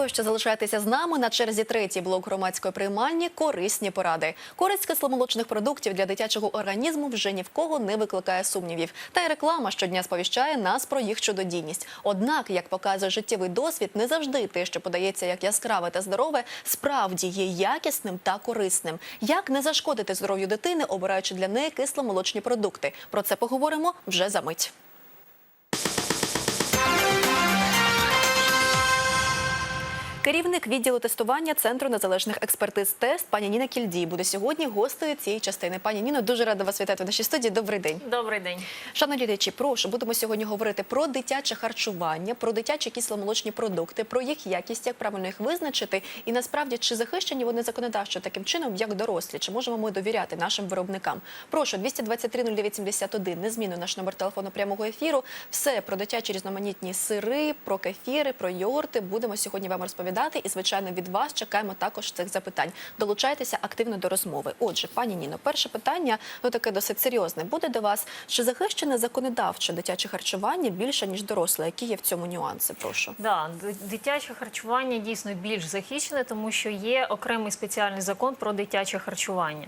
Дякую, що залишаєтеся з нами. На черзі третій блок громадської приймальні корисні поради. Користь кисломолочних продуктів для дитячого організму вже ні в кого не викликає сумнівів. Та й реклама щодня сповіщає нас про їх чудодійність. Однак, як показує життєвий досвід, не завжди те, що подається як яскраве та здорове, справді є якісним та корисним. Як не зашкодити здоров'ю дитини, обираючи для неї кисломолочні продукти? Про це поговоримо вже за мить. Керівник відділу тестування Центру незалежних експертиз тест пані Ніна Кільдій буде сьогодні гостею цієї частини. Пані Ніно, дуже рада вас вітати в нашій студії. Добрий день. Добрий день. Шановні глядачі, прошу, будемо сьогодні говорити про дитяче харчування, про дитячі кисломолочні продукти, про їх якість, як правильно їх визначити, і насправді чи захищені вони законодавчо таким чином, як дорослі, чи можемо ми довіряти нашим виробникам. Прошу 223 09 71, незмінно наш номер телефону прямого ефіру. Все про дитячі різноманітні сири, про кефіри, про йогурти будемо сьогодні вам розповідати. І звичайно від вас чекаємо також цих запитань. Долучайтеся активно до розмови. Отже, пані Ніно, перше питання ну таке досить серйозне. Буде до вас чи захищене законодавчо дитяче харчування більше ніж доросле? Які є в цьому нюанси? Прошу. Да, дитяче харчування дійсно більш захищене, тому що є окремий спеціальний закон про дитяче харчування.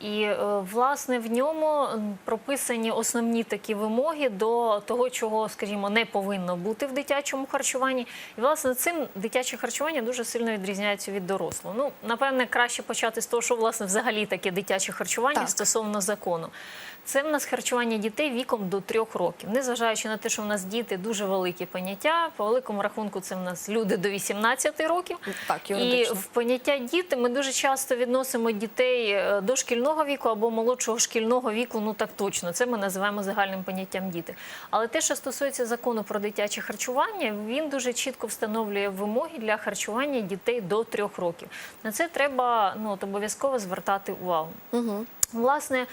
І е, власне в ньому прописані основні такі вимоги до того, чого, скажімо, не повинно бути в дитячому харчуванні. І власне цим дитяче харчування дуже сильно відрізняється від дорослого. Ну, напевне, краще почати з того, що власне взагалі таке дитяче харчування Так. стосовно закону. Це в нас харчування дітей віком до трьох років. Незважаючи на те, що в нас діти дуже великі поняття, по великому рахунку це в нас люди до 18 років. Так, І в поняття діти ми дуже часто відносимо дітей е, до шкільного віку або молодшого шкільного віку. Ну так точно, це ми називаємо загальним поняттям діти. Але те, що стосується закону про дитяче харчування, він дуже чітко встановлює вимоги для харчування дітей до трьох років. На це треба ну от обов'язково звертати увагу. Угу. Власне,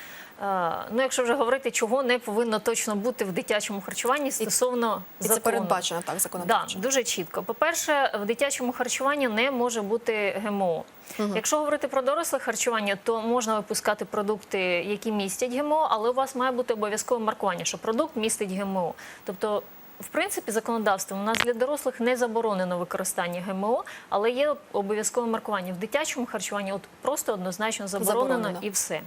е, ну якщо вже говорити, чого не повинно точно бути в дитячому харчуванні стосовно І це закону. передбачено так Да, дуже чітко. По-перше, в дитячому харчуванні не може бути ГМО. Якщо говорити про доросле харчування, то можна випускати продукти, які містять ГМО, але у вас має бути обов'язкове маркування, що продукт містить ГМО. Тобто, в принципі, законодавством у нас для дорослих не заборонено використання ГМО, але є обов'язкове маркування. В дитячому харчуванні от просто однозначно заборонено, Заборонено. і все.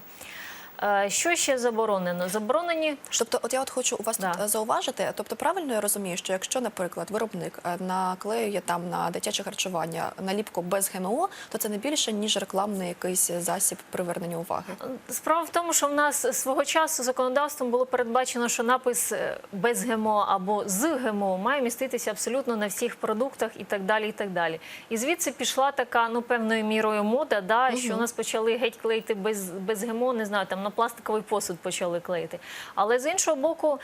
Е, Що ще заборонено? Заборонені Тобто, от я от хочу у вас Да. тут е, зауважити. Тобто, правильно я розумію, що якщо, наприклад, виробник е, наклеює там на дитяче харчування наліпку без ГМО, то це не більше ніж рекламний якийсь засіб привернення уваги. Справа в тому, що в нас свого часу законодавством було передбачено, що напис без ГМО або з ГМО має міститися абсолютно на всіх продуктах і так далі. І так далі. І звідси пішла така ну певною мірою мода, да, що у нас почали геть клеїти без, без ГМО, не знаю, там на пластиковий посуд почали клеїти. Але з іншого боку,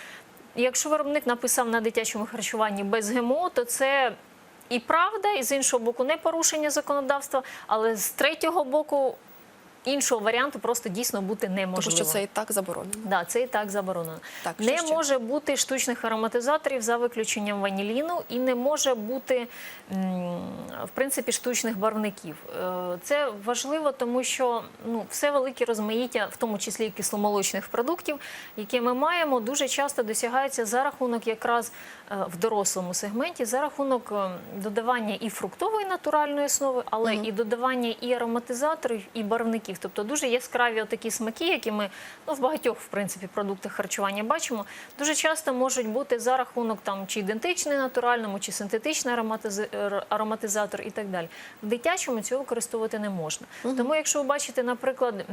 якщо виробник написав на дитячому харчуванні без ГМО, то це. І правда, і з іншого боку, не порушення законодавства, але з третього боку іншого варіанту просто дійсно бути неможливо. Тому що це і так заборонено. Да, це і так заборонено. Так, не ще? може бути штучних ароматизаторів за виключенням ваніліну, і не може бути в принципі штучних барвників. Е, Це важливо, тому що ну, все велике розмаїття, в тому числі і кисломолочних продуктів, які ми маємо, дуже часто досягається за рахунок якраз е, в дорослому сегменті, за рахунок е, додавання і фруктової натуральної основи, але і додавання і ароматизаторів, і барвників. Тобто дуже яскраві такі смаки, які ми ну, в багатьох в принципі продуктах харчування бачимо, дуже часто можуть бути за рахунок там чи ідентичний натуральному, чи синтетичний ароматиз- ароматизатор і так далі. В дитячому цього використовувати не можна. Тому, якщо ви бачите, наприклад,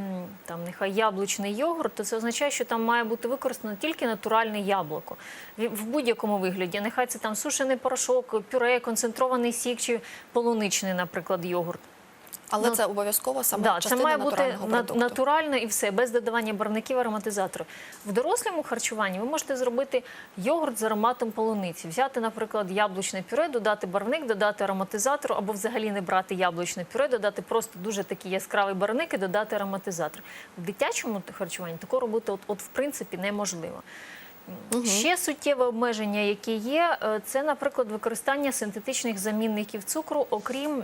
там нехай яблучний йогурт, то це означає, що там має бути використано тільки натуральне яблуко в будь-якому вигляді. Нехай це там сушений порошок, пюре, концентрований сік чи полуничний, наприклад, йогурт. Але Ну, це обов'язково саме Да, це має бути продукту. натурально і все, без додавання барвників ароматизаторів. В дорослому харчуванні ви можете зробити йогурт з ароматом полуниці, взяти, наприклад, яблучне пюре, додати барвник, додати ароматизатор, або взагалі не брати яблучне пюре, додати просто дуже такий яскравий барвник і додати ароматизатор. В дитячому харчуванні такого робити, от, от в принципі, неможливо. Ще суттєве обмеження, яке є, е, це, наприклад, використання синтетичних замінників цукру, окрім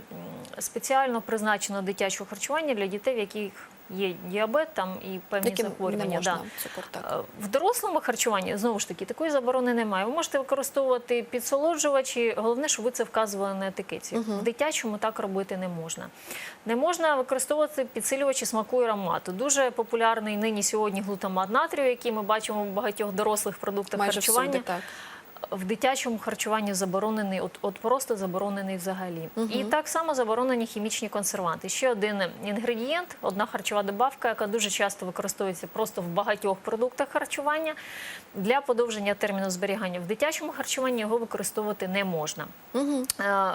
спеціально призначеного дитячого харчування для дітей, в яких є діабет там і певні Яким не захворювання. можна да. цукор так. Е, В дорослому харчуванні знову ж таки такої заборони немає. Ви можете використовувати підсолоджувачі. Головне, щоб ви це вказували на етикеті. В дитячому так робити не можна. Не можна використовувати підсилювачі смаку і аромату. Дуже популярний нині сьогодні глутамат натрію, який ми бачимо в багатьох дорослих продуктах Майже харчування. всюди так. В дитячому харчуванні заборонений, от, от просто заборонений взагалі. І так само заборонені хімічні консерванти. Ще один інгредієнт, одна харчова добавка, яка дуже часто використовується просто в багатьох продуктах харчування для подовження терміну зберігання. В дитячому харчуванні його використовувати не можна. Е,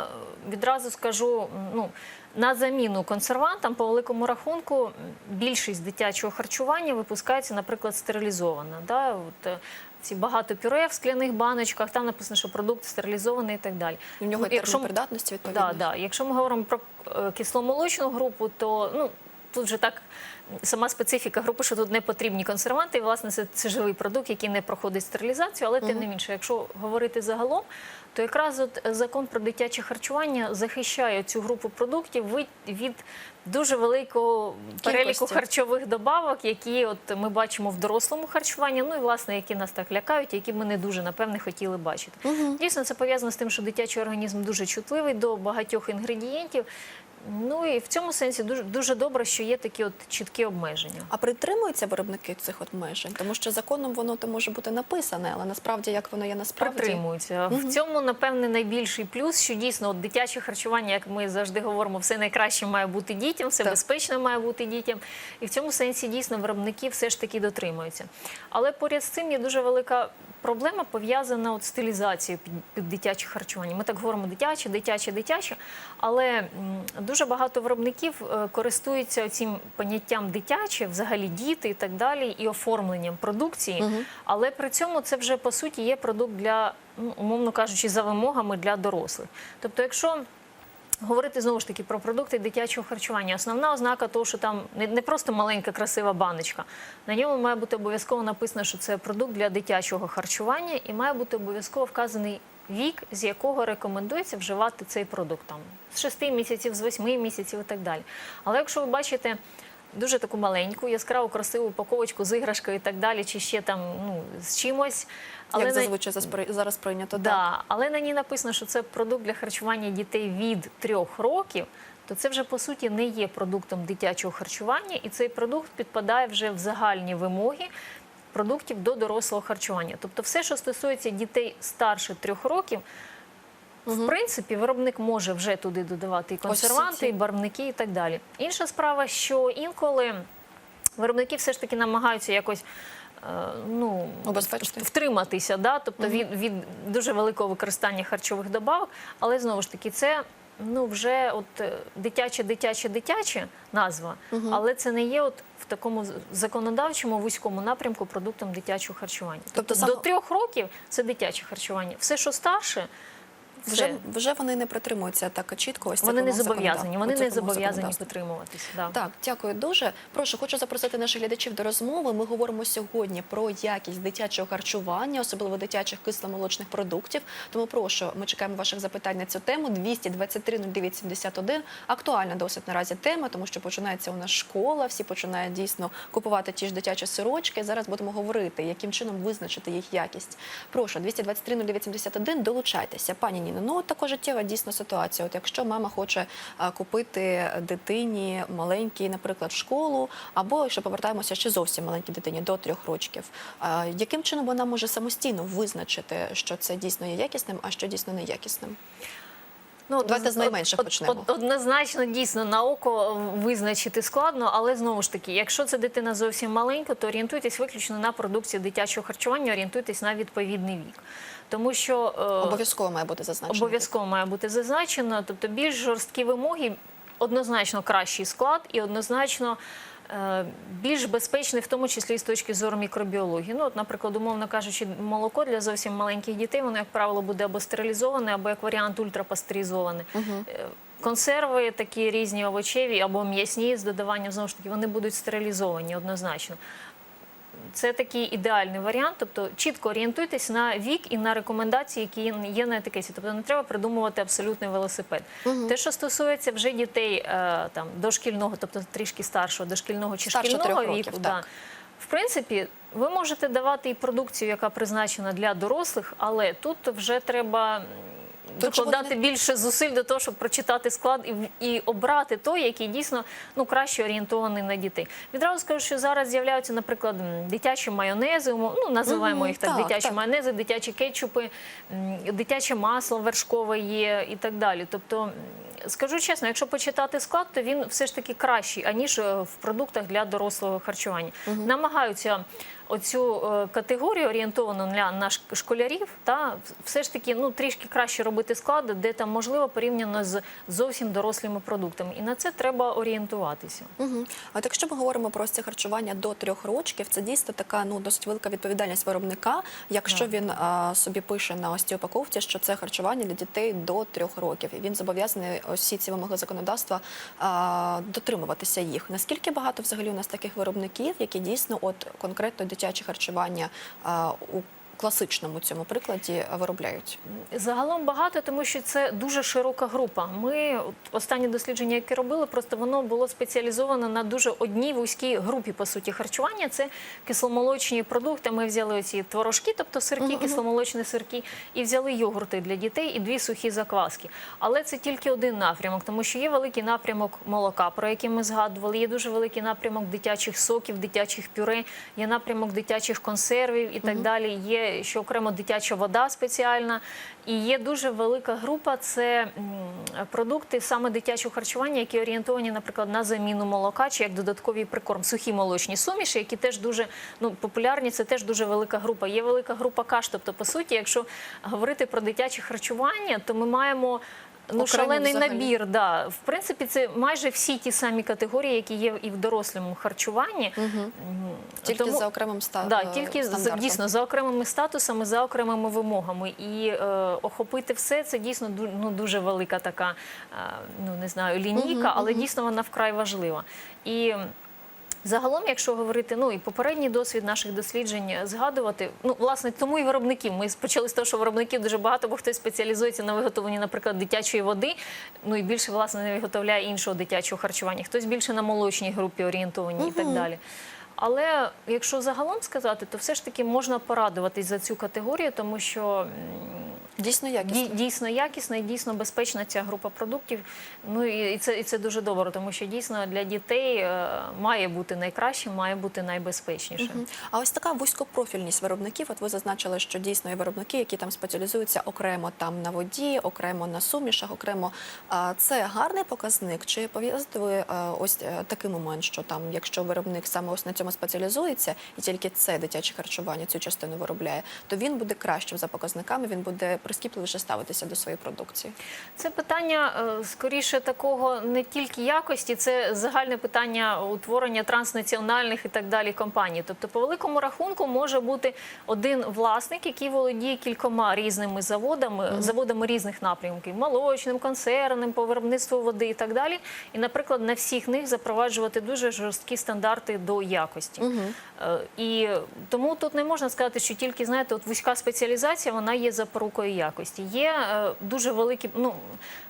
Відразу скажу, ну. На заміну консервантам по великому рахунку більшість дитячого харчування випускається, наприклад, стерилізована. Да? От, е, ці багато пюре в скляних баночках, там написано, що продукт стерилізований і так далі. У нього Ну, якщо придатності відповідно. Да, да. Якщо ми говоримо про е, кисломолочну групу, то ну, тут вже так сама специфіка групи, що тут не потрібні консерванти. І, власне, це, це живий продукт, який не проходить стерилізацію. Але тим не менше, якщо говорити загалом, то якраз от закон про дитяче харчування захищає цю групу продуктів від, від дуже великого переліку харчових добавок, які от ми бачимо в дорослому харчуванні, ну і власне які нас так лякають, які ми не дуже напевне хотіли бачити. Дійсно, це пов'язано з тим, що дитячий організм дуже чутливий до багатьох інгредієнтів. Ну і в цьому сенсі дуже дуже добре, що є такі от чіткі обмеження. А притримуються виробники цих обмежень? Тому що законом воно то може бути написане, але насправді як воно є насправді. Притримуються. В цьому, напевне, найбільший плюс, що дійсно от дитяче харчування, як ми завжди говоримо, все найкраще має бути дітям, все Так. безпечно має бути дітям. І в цьому сенсі дійсно виробники все ж таки дотримуються. Але поряд з цим є дуже велика проблема пов'язана от з стилізацією під, під дитяче харчування. Ми так говоримо дитяче, дитяче, дитяче. Але дуже багато виробників е, користуються цим поняттям дитяче, взагалі діти і так далі, і оформленням продукції. Але при цьому це вже по суті є продукт для, ну, умовно кажучи, за вимогами для дорослих. Тобто, якщо Говорити знову ж таки про продукти дитячого харчування. Основна ознака того, що там не, просто маленька красива баночка. На ньому має бути обов'язково написано, що це продукт для дитячого харчування, і має бути обов'язково вказаний вік, з якого рекомендується вживати цей продукт там з 6 місяців, з 8 місяців і так далі. Але якщо ви бачите дуже таку маленьку, яскраву, красиву упаковочку з іграшкою і так далі, чи ще там ну з чимось, Як зазвичай зараз прийнято так. Але на ній написано, що це продукт для харчування дітей від трьох років. То це вже по суті не є продуктом дитячого харчування, і цей продукт підпадає вже в загальні вимоги продуктів до дорослого харчування. Тобто, все, що стосується дітей старше трьох років, в принципі, виробник може вже туди додавати і консерванти, і барвники, і так далі. Інша справа, що інколи виробники все ж таки намагаються якось. е, Ну, втриматися, да? тобто від, від дуже великого використання харчових добавок, але знову ж таки, це ну, вже от е, дитяче, дитяче, дитяче назва, але це не є от в такому законодавчому вузькому напрямку продуктом дитячого харчування. Тобто Тобто, саме- до трьох років це дитяче харчування. Все, що старше. Вже, вже вони не притримуються так чітко. Ось вони не зобов'язані, вони не зобов'язані підтримуватися. Да. Так, дякую дуже. Прошу, хочу запросити наших глядачів до розмови. Ми говоримо сьогодні про якість дитячого харчування, особливо дитячих кисломолочних продуктів. Тому прошу, ми чекаємо ваших запитань на цю тему. 223 09 71. Актуальна досить наразі тема, тому що починається у нас школа. Всі починають дійсно купувати ті ж дитячі сирочки. Зараз будемо говорити, яким чином визначити їх якість. Прошу, 223 09 71, долучайтеся. Пані Ніно, ну от така життєва дійсно ситуація. От якщо мама хоче купити дитині маленькій, наприклад, в школу, або якщо повертаємося ще зовсім маленькій дитині до трьох рочків, а, яким чином вона може самостійно визначити, що це дійсно є якісним, а що дійсно неякісним? Ну, Давайте з найменших од- почнемо. Однозначно, дійсно, на око визначити складно, але знову ж таки, якщо це дитина зовсім маленька, то орієнтуйтесь виключно на продукцію дитячого харчування, орієнтуйтесь на відповідний вік. Тому що е, Обов'язково має бути зазначено. обов'язково має бути зазначено, тобто більш жорсткі вимоги, однозначно кращий склад і однозначно. е, Більш безпечний, в тому числі і з точки зору мікробіології. Ну, от, наприклад, умовно кажучи, молоко для зовсім маленьких дітей, воно, як правило, буде або стерилізоване, або як варіант ультрапастеризоване. Е, Консерви такі різні овочеві або м'ясні з додаванням знову ж таки, вони будуть стерилізовані однозначно. Це такий ідеальний варіант. Тобто чітко орієнтуйтесь на вік і на рекомендації, які є на етикеті. Тобто не треба придумувати абсолютний велосипед. Те, що стосується вже дітей е, там дошкільного, тобто трішки старшого, дошкільного чи Старше шкільного трьох віку, років, да. В принципі, ви можете давати і продукцію, яка призначена для дорослих, але тут вже треба докладати більше зусиль до того, щоб прочитати склад і, і обрати той, який дійсно ну краще орієнтований на дітей. Відразу скажу, що зараз з'являються, наприклад, дитячі майонези, ну називаємо їх так, дитячі так. майонези, дитячі кетчупи, дитяче масло вершкове є і так далі. Тобто. Скажу чесно, якщо почитати склад, то він все ж таки кращий, аніж е, в продуктах для дорослого харчування. Намагаються оцю е, категорію орієнтовану для наш школярів, та все ж таки ну трішки краще робити склади, де там можливо порівняно з зовсім дорослими продуктами. І на це треба орієнтуватися. Угу. А от якщо ми говоримо про ці харчування до трьох років, це дійсно така ну досить велика відповідальність виробника, якщо він а, собі пише на ось цій упаковці, що це харчування для дітей до трьох років, і він зобов'язаний всі ці вимоги законодавства а, дотримуватися їх. Наскільки багато взагалі у нас таких виробників, які дійсно от конкретно дитяче харчування у класичному цьому прикладі виробляють? Загалом багато, тому що це дуже широка група. Ми от, останні дослідження, які робили, просто воно було спеціалізовано на дуже одній вузькій групі по суті харчування. Це кисломолочні продукти. Ми взяли оці творожки, тобто сирки, кисломолочні сирки, і взяли йогурти для дітей і дві сухі закваски. Але це тільки один напрямок, тому що є великий напрямок молока, про який ми згадували. Є дуже великий напрямок дитячих соків, дитячих пюре, є напрямок дитячих консервів і так далі. Є ще окремо дитяча вода спеціальна. І є дуже велика група це продукти саме дитячого харчування, які орієнтовані, наприклад, на заміну молока чи як додатковий прикорм, сухі молочні суміші, які теж дуже ну, популярні. Це теж дуже велика група. Є велика група каш. Тобто, по суті, якщо говорити про дитяче харчування, то ми маємо. Ну, шалений взагалі. набір, да. В принципі, це майже всі ті самі категорії, які є і в дорослому харчуванні. М, Тільки тому- за окремим ста... Да, е, тільки стандартом. дійсно за окремими статусами, за окремими вимогами. І е, охопити все це дійсно ну, дуже велика така, е, ну не знаю, лінійка, але дійсно вона вкрай важлива. І Загалом, якщо говорити, ну і попередній досвід наших досліджень згадувати, ну власне тому і виробників. Ми почали з того, що виробників дуже багато, бо хтось спеціалізується на виготовленні, наприклад, дитячої води. Ну і більше власне не виготовляє іншого дитячого харчування. Хтось більше на молочній групі орієнтовані і так далі. Але якщо загалом сказати, то все ж таки можна порадуватись за цю категорію, тому що Дійсно якісно. Дій- Дійсно якісна і дійсно безпечна ця група продуктів. Ну і це, і це дуже добре, тому що дійсно для дітей е, має бути найкраще, має бути найбезпечніше. Мгм. А ось така вузькопрофільність виробників. От ви зазначили, що дійсно є виробники, які там спеціалізуються окремо там на воді, окремо на сумішах, окремо. А це гарний показник? Чи пов'язуєте ви е, ось е, такий момент, що там, якщо виробник саме ось на цьому спеціалізується, і тільки це дитяче харчування цю частину виробляє, то він буде кращим за показниками, він буде прискіпливіше ставитися до своєї продукції. Це питання е, скоріше такого не тільки якості, це загальне питання утворення транснаціональних і так далі компаній. Тобто, по великому рахунку може бути один власник, який володіє кількома різними заводами, заводами різних напрямків молочним, консервним, по виробництву води і так далі. І, наприклад, на всіх них запроваджувати дуже жорсткі стандарти до якості. Е, І тому тут не можна сказати, що тільки знаєте, от вузька спеціалізація вона є запорукою якості. Є е, дуже великі. Ну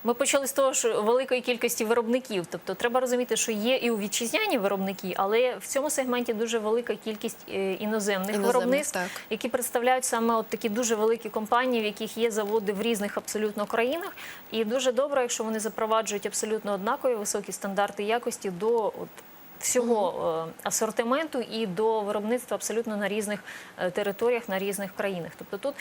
ми почали з того, що великої кількості виробників. Тобто, треба розуміти, що є і у вітчизняні виробники, але в цьому сегменті дуже велика кількість е, іноземних, Іноземних, виробництв, так. які представляють саме от такі дуже великі компанії, в яких є заводи в різних абсолютно країнах. І дуже добре, якщо вони запроваджують абсолютно однакові високі стандарти якості до от. Всього е, асортименту і до виробництва абсолютно на різних е, територіях, на різних країнах. Тобто тут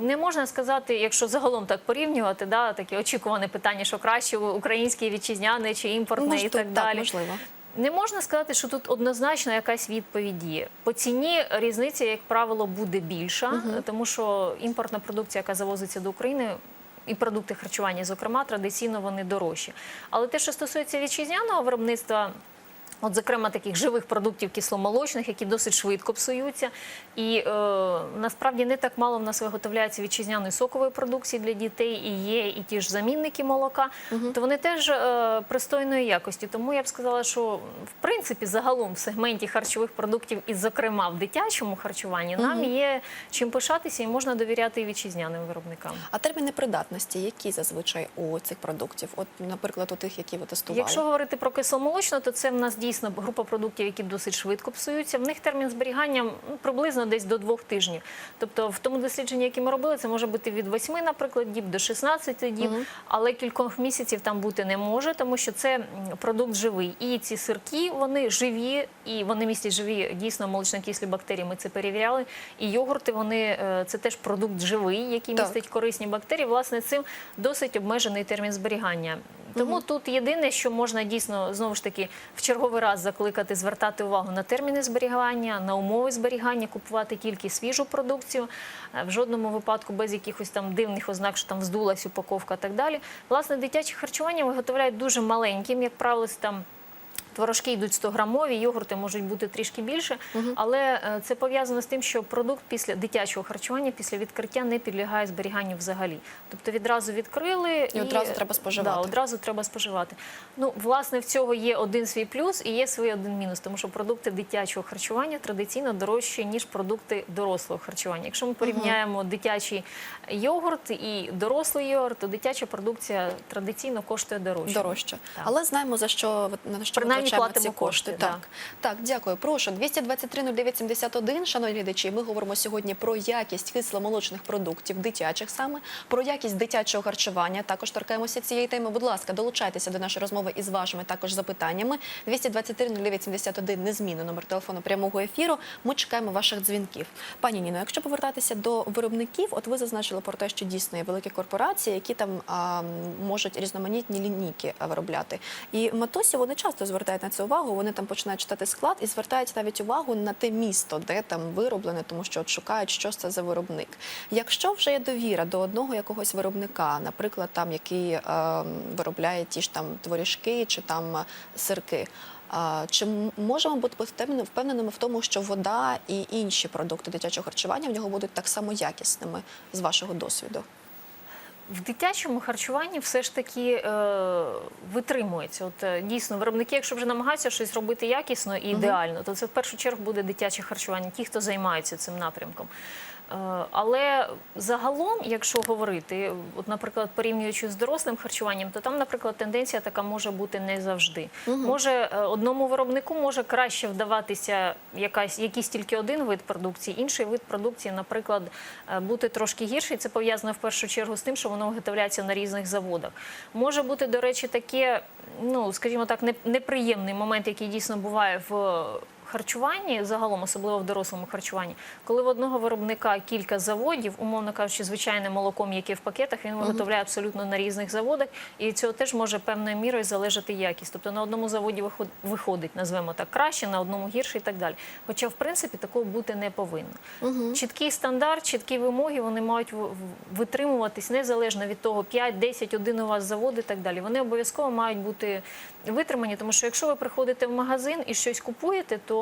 не можна сказати, якщо загалом так порівнювати, да, таке очікуване питання, що краще українське вітчизняне чи імпортне Може, і тут так далі. можливо. Не можна сказати, що тут однозначно якась відповідь є. По ціні різниця, як правило, буде більша, тому що імпортна продукція, яка завозиться до України. І продукти харчування, зокрема, традиційно вони дорожчі. Але те, що стосується вітчизняного виробництва, От, зокрема, таких живих продуктів кисломолочних, які досить швидко псуються. І е, насправді не так мало в нас виготовляється вітчизняної сокової продукції для дітей, і є і ті ж замінники молока. То вони теж е, пристойної якості. Тому я б сказала, що в принципі загалом в сегменті харчових продуктів, і зокрема в дитячому харчуванні, нам є чим пишатися і можна довіряти і вітчизняним виробникам. А терміни придатності, які зазвичай у цих продуктів? От, наприклад, у тих, які ви тестували? Якщо говорити про кисломолочну, то це в нас дійсно група продуктів, які досить швидко псуються. В них термін зберігання приблизно десь до двох тижнів. Тобто, в тому дослідженні, яке ми робили, це може бути від 8, наприклад, діб до 16 діб, але кількох місяців там бути не може, тому що це продукт живий. І ці сирки вони живі, і вони містять живі дійсно молочнокислі бактерії. Ми це перевіряли. І йогурти вони е, це теж продукт живий, який Так. містить корисні бактерії. Власне, цим досить обмежений термін зберігання. Тому тут єдине, що можна дійсно знову ж таки в черговий раз закликати звертати увагу на терміни зберігання, на умови зберігання, купувати тільки свіжу продукцію, е, в жодному випадку без якихось там дивних ознак, що там вздулась упаковка і так далі. Власне, дитяче харчування виготовляють дуже маленьким, як правило, там. Творожки йдуть 100 грамові, йогурти можуть бути трішки більше, але е, це пов'язано з тим, що продукт після дитячого харчування, після відкриття не підлягає зберіганню взагалі. тобто відразу відкрили І одразу треба споживати. Да, одразу треба споживати. Ну, власне, в цього є один свій плюс і є свій один мінус, тому що продукти дитячого харчування традиційно дорожчі, ніж продукти дорослого харчування. Якщо ми порівняємо дитячий йогурт і дорослий йогурт, то дитяча продукція традиційно коштує дорожче. Дорожче. Так. Але знаємо, за що на що Принаймні витрачаємо ці кошти. кошти, Так. так, дякую. Прошу, 223 09 71, шановні глядачі, ми говоримо сьогодні про якість кисломолочних продуктів, дитячих саме, про якість дитячого харчування. Також торкаємося цієї теми. Будь ласка, долучайтеся до нашої розмови із вашими також запитаннями. 223 09 71 незмінно номер телефону прямого ефіру. Ми чекаємо ваших дзвінків. Пані Ніно, якщо повертатися до виробників, от ви зазначили про те, що дійсно є великі корпорації, які там а, можуть різноманітні лінійки виробляти. І матусі вони часто звертають на це увагу. Вони там починають читати склад і звертають навіть увагу на те місто, де там вироблене, тому що от шукають, що це за виробник. Якщо вже є довіра до одного якогось виробника, наприклад, там який е, виробляє ті ж там творіжки чи там е, сирки. Чи можемо бути впевненими в тому, що вода і інші продукти дитячого харчування в нього будуть так само якісними з вашого досвіду? В дитячому харчуванні все ж таки е, витримується. От е, дійсно, виробники, якщо вже намагаються щось робити якісно і ідеально, то це в першу чергу буде дитяче харчування, ті, хто займається цим напрямком. Е, Але загалом, якщо говорити, от, наприклад, порівнюючи з дорослим харчуванням, то там, наприклад, тенденція така може бути не завжди. Може е, одному виробнику може краще вдаватися якась якийсь тільки один вид продукції, інший вид продукції, наприклад, е, бути трошки гірший. Це пов'язано в першу чергу з тим, що воно виготовляється на різних заводах. Може бути, до речі, таке, ну скажімо так, неприємний момент, який дійсно буває в харчуванні, загалом, особливо в дорослому харчуванні, коли в одного виробника кілька заводів, умовно кажучи, звичайне молоко, яке в пакетах, він виготовляє абсолютно на різних заводах, і цього теж може певною мірою залежати якість. Тобто на одному заводі виход- виходить, назвемо так, краще, на одному гірше і так далі. Хоча, в принципі, такого бути не повинно. Чіткий стандарт, чіткі вимоги, вони мають витримуватись незалежно від того, 5, 10, один у вас завод і так далі. Вони обов'язково мають бути витримані, тому що якщо ви приходите в магазин і щось купуєте, то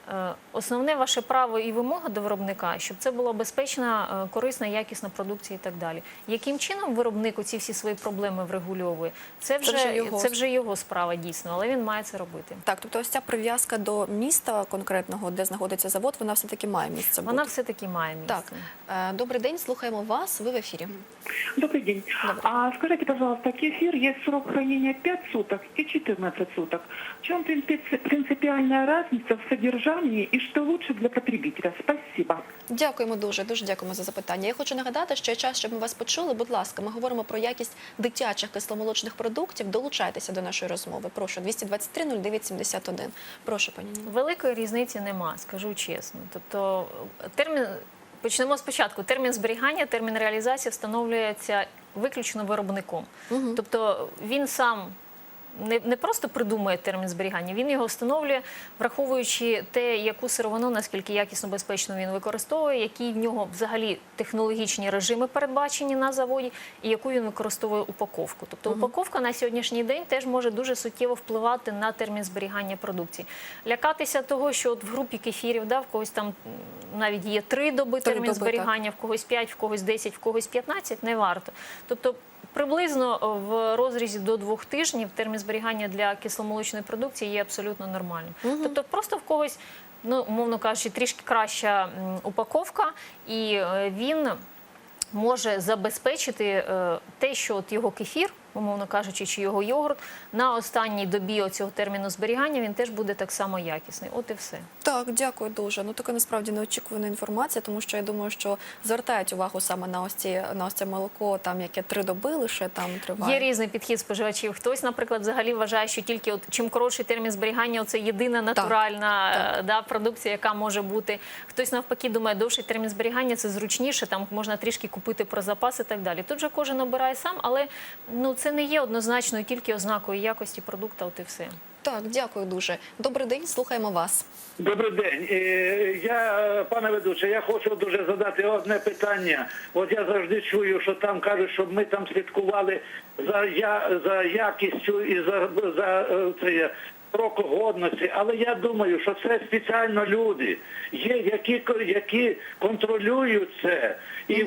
основне ваше право і вимога до виробника, щоб це була безпечна, е, корисна, якісна продукція і так далі. Яким чином виробник ці всі свої проблеми врегульовує? Це вже, вже його. це вже його справа дійсно, але він має це робити. Так, тобто ось ця прив'язка до міста конкретного, де знаходиться завод, вона все таки має місце Вона все таки має місце. Так, Е, добрий день, слухаємо вас. Ви в ефірі. Добрый день. А скажите, пожалуйста, кефир есть срок хранения 5 суток и 14 суток. В чем принципи- принципиальная разница в содержании и что лучше для потребителя? Спасибо. Дякуємо дуже, дуже дякуємо за запитання. Я хочу нагадати, що час, щоб ми вас почули. Будь ласка, ми говоримо про якість дитячих кисломолочних продуктів. Долучайтеся до нашої розмови. Прошу 223 09 71. Прошу, пані. Великої різниці нема, скажу чесно. Тобто термін почнемо спочатку. Термін зберігання, термін реалізації встановлюється виключно виробником. Тобто він сам не, не просто придумує термін зберігання, він його встановлює, враховуючи те, яку сировину, наскільки якісно безпечно він використовує, які в нього взагалі технологічні режими передбачені на заводі, і яку він використовує упаковку. Тобто упаковка на сьогоднішній день теж може дуже суттєво впливати на термін зберігання продукції. Лякатися того, що от в групі кефірів, да, в когось там навіть є три доби Три термін доби, зберігання, в когось 5, в когось 10, в когось 15, не варто. Тобто приблизно в розрізі до двох тижнів термін зберігання для кисломолочної продукції є абсолютно нормальним. Тобто просто в когось, ну, умовно кажучи, трішки краща упаковка, і е, він може забезпечити е, те, що от його кефір, умовно кажучи, чи його йогурт на останній добі цього терміну зберігання він теж буде так само якісний. От і все. Так, дякую дуже. Ну така насправді неочікувана інформація, тому що я думаю, що звертають увагу саме на ось ці на ось це молоко, там яке три доби лише там триває. Є різний підхід споживачів. Хтось, наприклад, взагалі вважає, що тільки от чим коротший термін зберігання, це єдина натуральна так. е, Да, продукція, яка може бути. Хтось навпаки думає, довший термін зберігання це зручніше, там можна трішки купити про запас і так далі. Тут же кожен обирає сам, але ну це не є однозначною тільки ознакою якості продукту. От і все. Так, дякую дуже. Добрий день, слухаємо вас. Добрий день. Е, Я, пане ведуче, я хочу дуже задати одне питання. От я завжди чую, що там кажуть, щоб ми там слідкували за я за якістю і за за е, це срок годності. Але я думаю, що це спеціально люди, є які які контролюють це і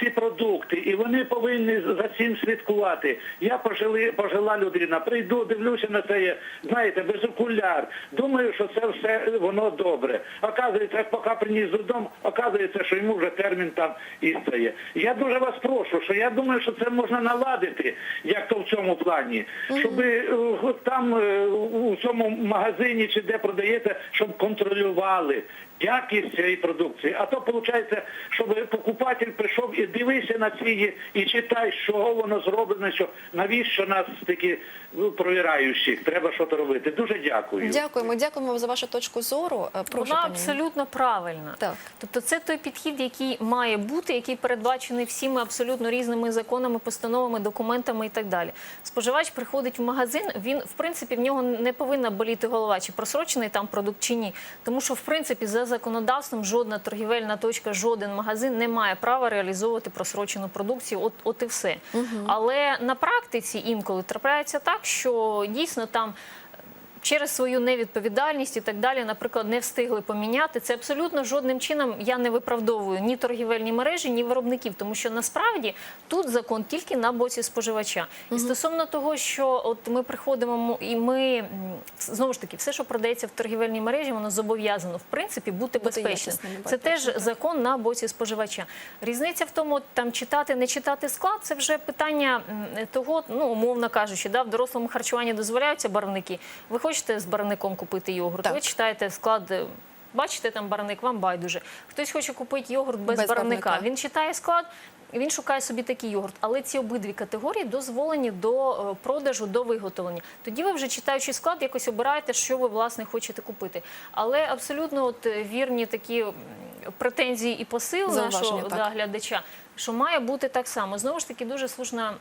ці продукти, і вони повинні за цим слідкувати. Я пожили, пожила людина, прийду, дивлюся на це, знаєте, без окуляр. Думаю, що це все воно добре. Оказується, поки приніс додому, оказується, що йому вже термін там істає. Я дуже вас прошу, що я думаю, що це можна наладити, як то в цьому плані, щоб е, там е, у цьому магазині чи де продаєте, щоб контролювали якість цієї продукції. А то виходить, щоб покупатель прийшов і дивися на ці і читай, з чого воно зроблено, що навіщо нас такі ну, провіраючих, треба щось робити. Дуже дякую. Дякуємо, дякуємо за вашу точку зору. Е, Прошу, Вона пані. абсолютно правильна. Так. Тобто це той підхід, який має бути, який передбачений всіми абсолютно різними законами, постановами, документами і так далі. Споживач приходить в магазин, він в принципі в нього не повинна боліти голова, чи просрочений там продукт чи ні. Тому що в принципі за законодавством жодна торгівельна точка, жоден магазин не має права реалізовувати просрочену продукцію. От, от і все. Але на практиці інколи трапляється так, що дійсно там через свою невідповідальність і так далі, наприклад, не встигли поміняти. Це абсолютно жодним чином я не виправдовую ні торгівельні мережі, ні виробників, тому що насправді тут закон тільки на боці споживача. І стосовно того, що от ми приходимо і ми знову ж таки, все, що продається в торгівельній мережі, воно зобов'язано в принципі бути Бути безпечним. Це теж закон на боці споживача. Різниця в тому, там читати, не читати склад, це вже питання того, ну умовно кажучи, да, в дорослому харчуванні дозволяються барвники. Ви хочете з барвником купити йогурт, Так. ви читаєте склад. е, Бачите там барвник, вам байдуже. Хтось хоче купити йогурт без, Без барвника. барвника. Він читає склад, він шукає собі такий йогурт. Але ці обидві категорії дозволені до е, продажу, до виготовлення. Тоді ви вже читаючи склад, якось обираєте, що ви власне хочете купити. Але абсолютно от е, вірні такі претензії і посил Зауваження, нашого да, глядача, що має бути так само. Знову ж таки, дуже слушна.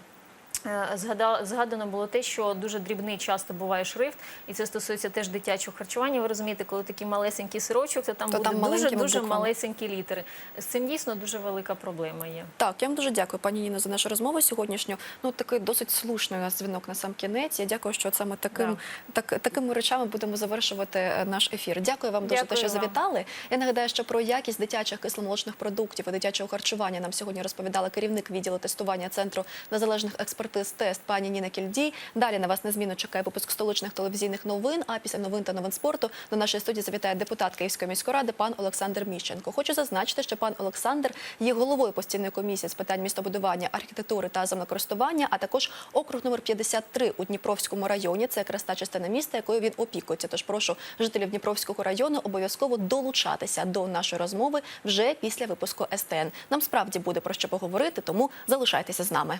Е, Згадано було те, що дуже дрібний часто буває шрифт, і це стосується теж дитячого харчування. Ви розумієте, коли такий малесенький сирочок, то там То буде дуже дуже буквами. малесенькі літери. З цим дійсно дуже велика проблема є. Так, я вам дуже дякую, пані Ніно, за нашу розмову сьогоднішню. Ну, такий досить слушний у нас дзвінок на сам кінець. Я дякую, що саме таким, так, такими речами будемо завершувати е, наш ефір. Дякую вам дуже, те, що вам. завітали. Я нагадаю, що про якість дитячих кисломолочних продуктів і дитячого харчування нам сьогодні розповідала керівник відділу тестування центру незалежних експертиз тест пані Ніна Кільдій. Далі на вас незмінно чекає випуск столичних телевізійних новин. А після новин та новин спорту до нашої студії завітає депутат Київської міської ради пан Олександр Міщенко. Хочу зазначити, що пан Олександр є головою постійної комісії з питань містобудування, архітектури та землекористування, а також округ номер 53 у Дніпровському районі. Це якраз та частина міста, якою він опікується. Тож прошу жителів Дніпровського району обов'язково долучатися до нашої розмови вже після випуску СТН. Нам справді буде про що поговорити, тому залишайтеся з нами.